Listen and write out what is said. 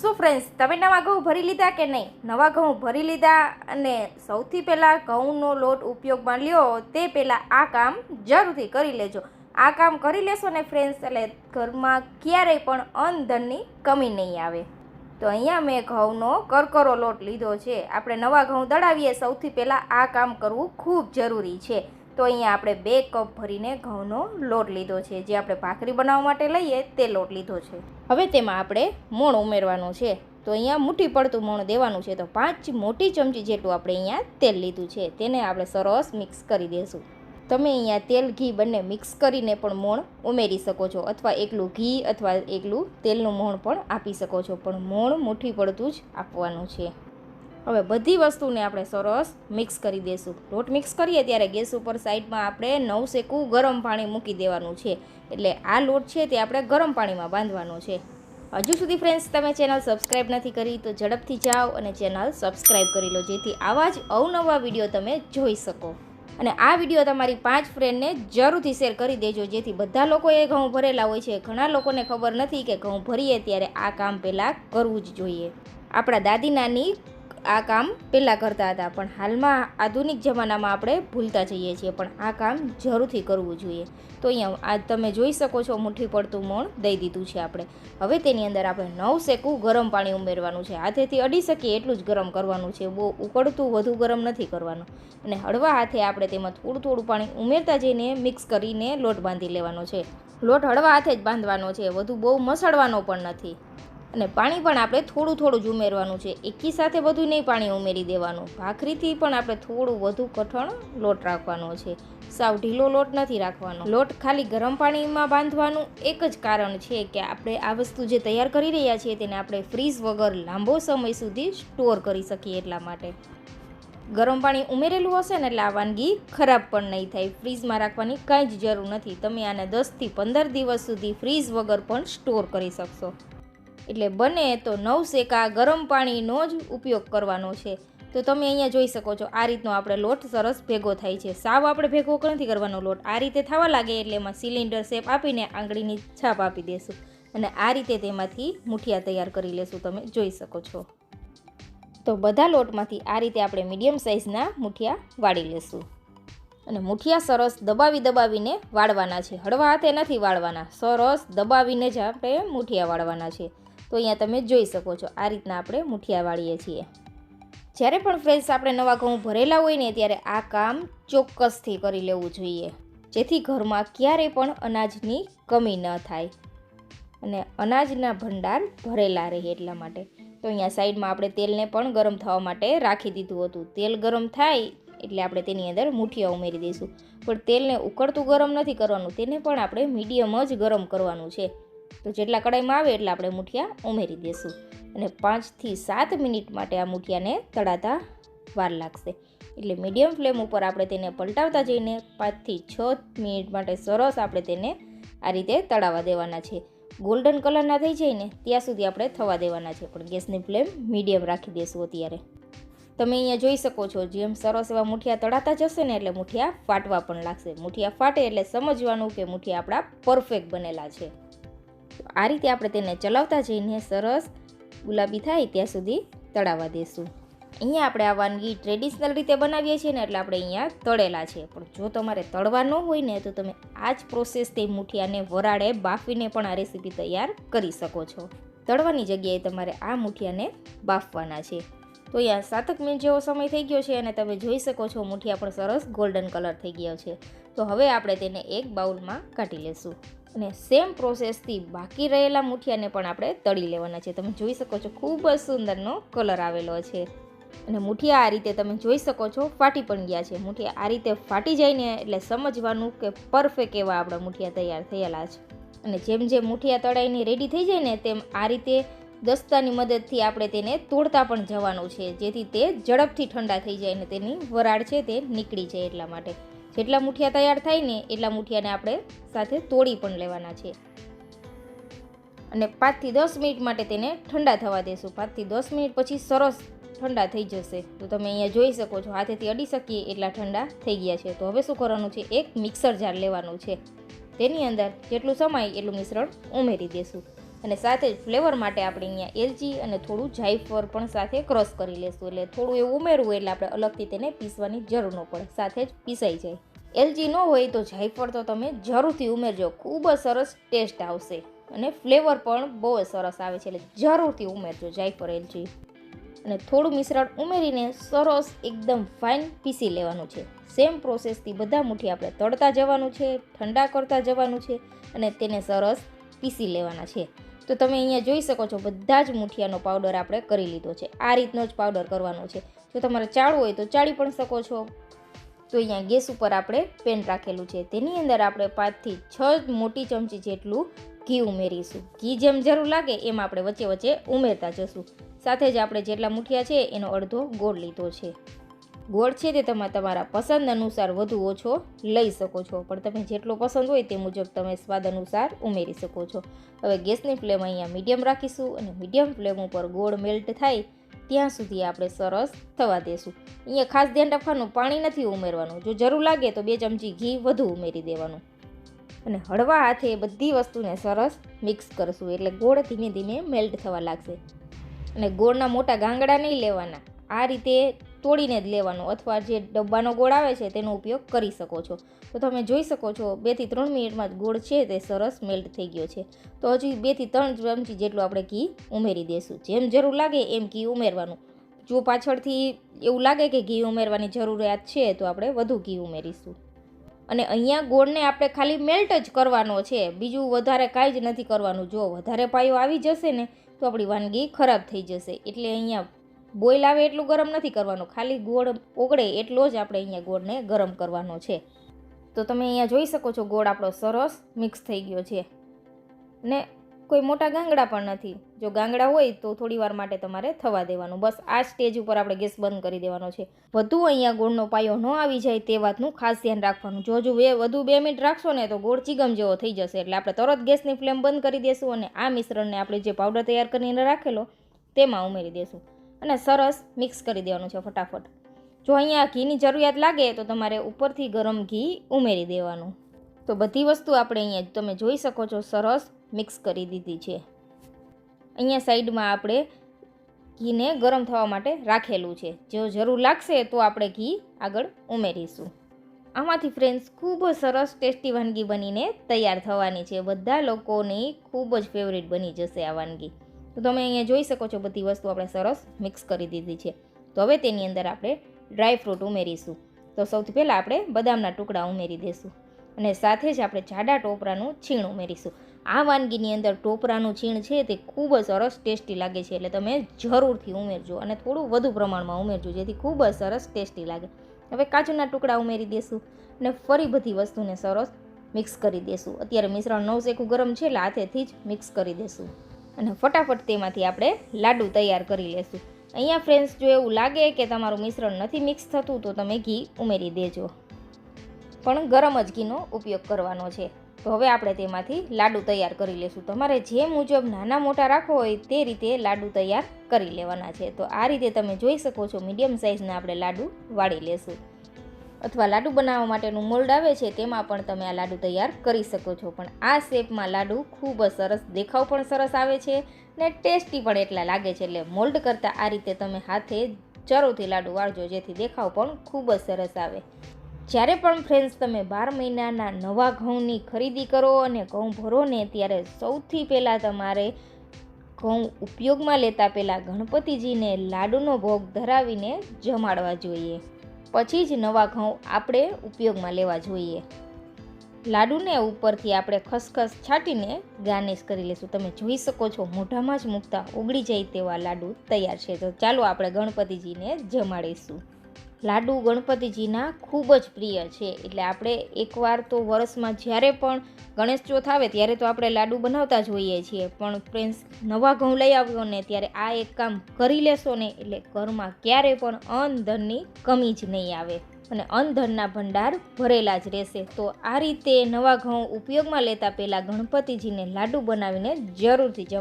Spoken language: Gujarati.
શું ફ્રેન્ડ્સ તમે નવા ઘઉં ભરી લીધા કે નહીં? નવા ઘઉં ભરી લીધા અને સૌથી પહેલાં ઘઉંનો લોટ ઉપયોગમાં લ્યો, તે પહેલાં આ કામ જરૂરથી કરી લેજો. આ કામ કરી લેશો ને ફ્રેન્ડ્સ એટલે ઘરમાં ક્યારેય પણ અન્નધનની કમી નહીં આવે. તો અહીંયા મેં ઘઉંનો કરકરો લોટ લીધો છે. આપણે નવા ઘઉં દળાવીએ, સૌથી પહેલાં આ કામ કરવું ખૂબ જરૂરી છે. તો અહીંયા આપણે બે કપ ભરીને ઘઉંનો લોટ લીધો છે. જે આપણે ભાખરી બનાવવા માટે લઈએ તે લોટ લીધો છે. હવે તેમાં આપણે મોણ ઉમેરવાનું છે. તો અહીંયા મુઠ્ઠી પડતું મોણ દેવાનું છે. તો પાંચ મોટી ચમચી જેટલું આપણે અહીંયા તેલ લીધું છે. તેને આપણે સરસ મિક્સ કરી દઈશું તમે અહીંયા તેલ, ઘી બંને મિક્સ કરીને પણ મોણ ઉમેરી શકો છો. અથવા એકલું ઘી અથવા એકલું તેલનું મોણ પણ આપી શકો છો. પણ મોણ મુઠ્ઠી પડતું જ આપવાનું છે. હવે બધી વસ્તુને આપણે સરસ મિક્સ કરી દઈશું લોટ મિક્સ કરીએ ત્યારે ગેસ ઉપર સાઈડમાં આપણે નવ શેકું ગરમ પાણી મૂકી દેવાનું છે. એટલે આ લોટ છે તે આપણે ગરમ પાણીમાં બાંધવાનો છે. હજુ સુધી ફ્રેન્ડ્સ તમે ચેનલ સબસ્ક્રાઈબ નથી કરી તો ઝડપથી જાઓ અને ચેનલ સબસ્ક્રાઈબ કરી લો, જેથી આવા જ અવનવા વીડિયો તમે જોઈ શકો. અને આ વીડિયો તમારી પાંચ ફ્રેન્ડને જરૂરથી શેર કરી દેજો, જેથી બધા લોકોએ ઘઉં ભરેલા હોય છે. ઘણા લોકોને ખબર નથી કે ઘઉં ભરીએ ત્યારે આ કામ પહેલાં કરવું જ જોઈએ. આપણા દાદી નાની આ કામ પહેલાં કરતા હતા. પણ હાલમાં આધુનિક જમાનામાં આપણે ભૂલતા જઈએ છીએ, પણ આ કામ જરૂરથી કરવું જોઈએ. તો અહીંયા આ તમે જોઈ શકો છો, મુઠ્ઠી પડતું મોણ દઈ દીધું છે આપણે. હવે તેની અંદર આપણે નવ શેકું ગરમ પાણી ઉમેરવાનું છે. હાથેથી અડી શકીએ એટલું જ ગરમ કરવાનું છે. બહુ ઉકળતું વધુ ગરમ નથી કરવાનું. અને હળવા હાથે આપણે તેમાં થોડું થોડું પાણી ઉમેરતા જઈને મિક્સ કરીને લોટ બાંધી લેવાનો છે. લોટ હળવા હાથે જ બાંધવાનો છે. વધુ બહુ મસળવાનો પણ નથી. અને પાણી પણ આપણે થોડું થોડું જ ઉમેરવાનું છે. એકી સાથે બધું નહીં પાણી ઉમેરી દેવાનું. ભાખરીથી પણ આપણે થોડું વધુ કઠણ લોટ રાખવાનો છે. સાવ ઢીલો લોટ નથી રાખવાનો. લોટ ખાલી ગરમ પાણીમાં બાંધવાનું એક જ કારણ છે કે આપણે આ વસ્તુ જે તૈયાર કરી રહ્યા છીએ તેને આપણે ફ્રીઝ વગર લાંબો સમય સુધી સ્ટોર કરી શકીએ એટલા માટે. ગરમ પાણી ઉમેરેલું હશે ને એટલે આ વાનગી ખરાબ પણ નહીં થાય. ફ્રીઝમાં રાખવાની કાંઈ જ જરૂર નથી. તમે આને દસથી પંદર દિવસ સુધી ફ્રીઝ વગર પણ સ્ટોર કરી શકશો. એટલે બને તો નવ શેકા ગરમ પાણીનો જ ઉપયોગ કરવાનો છે. તો તમે અહીંયા જોઈ શકો છો, આ રીતનો આપણે લોટ સરસ ભેગો થાય છે. સાવ આપણે ભેગો નથી કરવાનો લોટ. આ રીતે થવા લાગે એટલે એમાં સિલિન્ડર શેપ આપીને આંગળીની છાપ આપી દેશું. અને આ રીતે તેમાંથી મુઠિયા તૈયાર કરી લેશું, તમે જોઈ શકો છો. તો બધા લોટમાંથી આ રીતે આપણે મીડિયમ સાઇઝના મુઠિયા વાળી લેશું. અને મુઠિયા સરસ દબાવી દબાવીને વાળવાના છે. હળવા હાથે નથી વાળવાના. સરસ દબાવીને જ આપણે મુઠિયા વાળવાના છે. તો અહીંયા તમે જોઈ શકો છો, આ રીતના આપણે મુઠિયા વાળીએ છીએ. જ્યારે પણ ફ્રેન્ડ્સ આપણે નવા ઘઉં ભરેલા હોય ને ત્યારે આ કામ ચોક્કસથી કરી લેવું જોઈએ. જેથી ઘરમાં ક્યારેય પણ અનાજની કમી ન થાય અને અનાજના ભંડાર ભરેલા રહે એટલા માટે. તો અહીંયા સાઈડમાં આપણે તેલને પણ ગરમ થવા માટે રાખી દીધું હતું. તેલ ગરમ થાય એટલે આપણે તેની અંદર મુઠિયા ઉમેરી દઈશું. પણ તેલને ઉકળતું ગરમ નથી કરવાનું. તેને પણ આપણે મીડિયમ જ ગરમ કરવાનું છે. તો જેટલા કડાઈમાં આવે એટલા આપણે મૂઠિયા ઉમેરી દઈશું અને પાંચથી સાત મિનિટ માટે આ મૂઠિયાને તળાતા વાર લાગશે. એટલે મીડિયમ ફ્લેમ ઉપર આપણે તેને પલટાવતા જઈને પાંચથી છ મિનિટ માટે સરસ આપણે તેને આ રીતે તળાવવા દેવાના છે. ગોલ્ડન કલરના થઈ જાય ને, ત્યાં સુધી આપણે થવા દેવાના છે. પણ ગેસની ફ્લેમ મીડિયમ રાખી દેશું અત્યારે. તમે અહીંયા જોઈ શકો છો, જેમ સરસ એવા મુઠિયા તળાતા જશે ને એટલે મુઠિયા ફાટવા પણ લાગશે. મુઠિયા ફાટે એટલે સમજવાનું કે મુઠિયા આપણા પરફેક્ટ બનેલા છે. આ રીતે આપણે તેને ચલાવતા જઈને સરસ ગુલાબી થાય ત્યાં સુધી તળાવવા દઈશું અહીંયા આપણે આ વાનગી ટ્રેડિશનલ રીતે બનાવીએ છીએ ને એટલે આપણે અહીંયા તળેલા છે. પણ જો તમારે તળવા ન હોય ને તો તમે આ જ પ્રોસેસથી મુઠિયાને વરાળે બાફીને પણ આ રેસીપી તૈયાર કરી શકો છો. તળવાની જગ્યાએ તમારે આ મુઠિયાને બાફવાના છે. તો અહીંયા સાતક મિનિટ જેવો સમય થઈ ગયો છે અને તમે જોઈ શકો છો મુઠિયા પણ સરસ ગોલ્ડન કલર થઈ ગયો છે. તો હવે આપણે તેને એક બાઉલમાં કાઢી લેશું. અને સેમ પ્રોસેસથી બાકી રહેલા મુઠિયાને પણ આપણે તળી લેવાના છે. તમે જોઈ શકો છો, ખૂબ જ સુંદરનો કલર આવેલો છે. અને મુઠિયા આ રીતે તમે જોઈ શકો છો, ફાટી પણ ગયા છે. મુઠિયા આ રીતે ફાટી જાય ને એટલે સમજવાનું કે પરફેક્ટ એવા આપણા મુઠિયા તૈયાર થયેલા છે. અને જેમ જેમ મુઠિયા તળાઈને રેડી થઈ જાય ને તેમ આ રીતે દસ્તાની મદદથી આપણે તેને તોડતા પણ જવાનું છે. જેથી તે ઝડપથી ઠંડા થઈ જાય અને તેની વરાળ છે તે નીકળી જાય એટલા માટે. જેટલા મુઠિયા તૈયાર થાય ને એટલા મુઠિયાને આપણે સાથે તોડી પણ લેવાના છે. અને પાંચથી દસ મિનિટ માટે તેને ઠંડા થવા દેશું. પાંચથી દસ મિનિટ પછી સરસ ઠંડા થઈ જશે. તો તમે અહીંયા જોઈ શકો છો, હાથેથી અડી શકીએ એટલા ઠંડા થઈ ગયા છે. તો હવે શું કરવાનું છે? એક મિક્સર જાર લેવાનું છે. તેની અંદર જેટલું સમાય એટલું મિશ્રણ ઉમેરી દેશું. અને સાથે જ ફ્લેવર માટે આપણે અહીંયા એલચી અને થોડું જાયફળ પણ સાથે ક્રશ કરી લેશું. એટલે થોડું એવું ઉમેરવું એટલે આપણે અલગથી તેને પીસવાની જરૂર ન પડે. સાથે જ પીસાઈ જાય. એલચી ન હોય તો જાયફળ તો તમે જરૂરથી ઉમેરજો. ખૂબ જ સરસ ટેસ્ટ આવશે. અને ફ્લેવર પણ બહુ જ સરસ આવે છે. એટલે જરૂરથી ઉમેરજો જાયફળ, એલચી. અને થોડું મિશ્રણ ઉમેરીને સરસ એકદમ ફાઇન પીસી લેવાનું છે. સેમ પ્રોસેસથી બધા મુઠ્ઠી આપણે તળતા જવાનું છે, ઠંડા કરતા જવાનું છે અને તેને સરસ પીસી લેવાના છે. તો તમે અહીંયા જોઈ શકો છો, બધા જ મુઠિયાનો પાવડર આપણે કરી લીધો છે. આ રીતનો જ પાવડર કરવાનો છે. જો તમારે ચાળવું હોય તો ચાળી પણ શકો છો. તો અહીંયા ગેસ ઉપર આપણે પેન રાખેલું છે. તેની અંદર આપણે પાંચથી છ મોટી ચમચી જેટલું ઘી ઉમેરીશું. ઘી જેમ જરૂર લાગે એમ આપણે વચ્ચે વચ્ચે ઉમેરતા જશું. સાથે જ આપણે જેટલા મુઠિયા છે એનો અડધો ગોળ લીધો છે. ગોળ છે તે તમે તમારા પસંદ અનુસાર વધુ ઓછો લઈ શકો છો. પણ તમે જેટલો પસંદ હોય તે મુજબ તમે સ્વાદ અનુસાર ઉમેરી શકો છો. હવે ગેસની ફ્લેમ અહીંયા મીડિયમ રાખીશું અને મીડિયમ ફ્લેમ ઉપર ગોળ મેલ્ટ થાય ત્યાં સુધી આપણે સરસ થવા દેશું. અહીંયા ખાસ ધ્યાન રાખવાનું, પાણી નથી ઉમેરવાનું. જો જરૂર લાગે તો બે ચમચી ઘી વધુ ઉમેરી દેવાનું. અને હળવા હાથે બધી વસ્તુને સરસ મિક્સ કરશું એટલે ગોળ ધીમે ધીમે મેલ્ટ થવા લાગશે. અને ગોળના મોટા ગાંગડા નહીં લેવાના. આ રીતે તોડીને જ લેવાનો અથવા જે ડબ્બાનો ગોળ આવે છે તેનો ઉપયોગ કરી શકો છો. તો તમે જોઈ શકો છો બેથી ત્રણ મિનિટમાં જ ગોળ છે તે સરસ મેલ્ટ થઈ ગયો છે. તો હજી બેથી ત્રણ ચમચી જેટલું આપણે ઘી ઉમેરી દઈશું જેમ જરૂર લાગે એમ ઘી ઉમેરવાનું. જો પાછળથી એવું લાગે કે ઘી ઉમેરવાની જરૂરિયાત છે, તો આપણે વધુ ઘી ઉમેરીશું. અને અહીંયા ગોળને આપણે ખાલી મેલ્ટ જ કરવાનો છે. બીજું વધારે કાંઈ જ નથી કરવાનું. જો વધારે પાયો આવી જશે ને, તો આપણી વાનગી ખરાબ થઈ જશે. એટલે અહીંયા બોઇલ આવે એટલું ગરમ નથી કરવાનું. ખાલી ગોળ ઓગળે એટલો જ આપણે અહીંયા ગોળને ગરમ કરવાનો છે. તો તમે અહીંયા જોઈ શકો છો ગોળ આપણો સરસ મિક્સ થઈ ગયો છે. ને કોઈ મોટા ગાંગડા પણ નથી. જો ગાંગડા હોય તો થોડી વાર માટે તમારે થવા દેવાનું. બસ આ સ્ટેજ ઉપર આપણે ગેસ બંધ કરી દેવાનો છે. વધુ અહીંયા ગોળનો પાયો ન આવી જાય તે વાતનું ખાસ ધ્યાન રાખવાનું. જો જો બે, વધુ બે મિનિટ રાખશો ને તો ગોળ ચીગમ જેવો થઈ જશે. એટલે આપણે તરત ગેસની ફ્લેમ બંધ કરી દઈશું અને આ મિશ્રણને આપણે જે પાવડર તૈયાર કરીને રાખેલો, તેમાં ઉમેરી દઈશું અને સરસ મિક્સ કરી દેવાનું છે ફટાફટ. જો અહીંયા ઘીની જરૂરિયાત લાગે તો તમારે ઉપરથી ગરમ ઘી ઉમેરી દેવાનું. તો બધી વસ્તુ આપણે અહીંયા તમે જોઈ શકો છો, સરસ મિક્સ કરી દીધી છે. અહીંયા સાઈડમાં આપણે ઘીને ગરમ થવા માટે રાખેલું છે. જો જરૂર લાગશે તો આપણે ઘી આગળ ઉમેરીશું. આમાંથી ફ્રેન્ડ્સ ખૂબ સરસ ટેસ્ટી વાનગી બનીને તૈયાર થવાની છે. બધા લોકોની ખૂબ જ ફેવરિટ બની જશે આ વાનગી. તો તમે અહીંયા જોઈ શકો છો બધી વસ્તુ આપણે સરસ મિક્સ કરી દીધી છે. તો હવે તેની અંદર આપણે ડ્રાય ફ્રૂટ ઉમેરીશું. તો સૌથી પહેલાં આપણે બદામના ટુકડા ઉમેરી દઈશું અને સાથે જ આપણે જાડા ટોપરાનું છીણ ઉમેરીશું. આ વાનગીની અંદર ટોપરાનું છીણ છે તે ખૂબ જ સરસ ટેસ્ટી લાગે છે એટલે તમે જરૂરથી ઉમેરજો અને થોડું વધુ પ્રમાણમાં ઉમેરજો જેથી ખૂબ જ સરસ ટેસ્ટી લાગે. હવે કાજુના ટુકડા ઉમેરી દઈશું અને ફરી બધી વસ્તુને સરસ મિક્સ કરી દઈશું અત્યારે મિશ્રણ નવ શેકું ગરમ છે એટલે હાથેથી જ મિક્સ કરી દઈશું અને ફટાફટ તેમાંથી આપણે લાડુ તૈયાર કરી લેશું. અહીંયા ફ્રેન્ડ્સ જો એવું લાગે કે તમારું મિશ્રણ નથી મિક્સ થતું, તો તમે ઘી ઉમેરી દેજો. પણ ગરમ જ ઘીનો ઉપયોગ કરવાનો છે. તો હવે આપણે તેમાંથી લાડુ તૈયાર કરી લેશું. તમારે જે મુજબ નાના મોટા રાખવો હોય તે રીતે લાડુ તૈયાર કરી લેવાના છે. તો આ રીતે તમે જોઈ શકો છો, મીડિયમ સાઇઝના આપણે લાડુ વાળી લેશું. અથવા લાડુ બનાવવા માટેનું મોલ્ડ આવે છે, તેમાં પણ તમે આ લાડુ તૈયાર કરી શકો છો. પણ આ શેપમાં લાડુ ખૂબ જ સરસ, દેખાવ પણ સરસ આવે છે ને ટેસ્ટી પણ એટલા લાગે છે. એટલે મોલ્ડ કરતાં આ રીતે તમે હાથે ચરોથી લાડુ વાળજો, જેથી દેખાવ પણ ખૂબ જ સરસ આવે. જ્યારે પણ ફ્રેન્ડ્સ તમે બાર મહિનાના નવા ઘઉંની ખરીદી કરો અને ઘઉં ભરો ને, ત્યારે સૌથી પહેલાં તમારે ઘઉં ઉપયોગમાં લેતા પહેલાં ગણપતિજીને લાડુનો ભોગ ધરાવીને જમાડવા જોઈએ. પછી જ નવા ઘઉં આપણે ઉપયોગમાં લેવા જોઈએ. લાડુને ઉપરથી આપણે ખસખસ છાંટીને ગાર્નિશ કરી લઈશું તમે જોઈ શકો છો, મોઢામાં જ મૂકતા ઓગળી જાય તેવા લાડુ તૈયાર છે. તો ચાલો આપણે ગણપતિજીને જમાડીશું. લાડુ ગણપતિજીના ખૂબ જ પ્રિય છે. એટલે આપણે એકવાર તો વર્ષમાં જ્યારે પણ ગણેશ ચોથ આવે ત્યારે તો આપણે લાડુ બનાવતા જ હોઈએ છીએ. પણ ફ્રેન્ડ્સ, નવા ઘઉં લઈ આવ્યો ને ત્યારે આ એક કામ કરી લેશો ને એટલે ઘરમાં ક્યારે પણ અન્ન કમી જ નહીં આવે અને અન્ન ભંડાર ભરેલા જ રહેશે. તો આ રીતે નવા ઘઉં ઉપયોગમાં લેતા પહેલાં ગણપતિજીને લાડુ બનાવીને જરૂરથી જમ.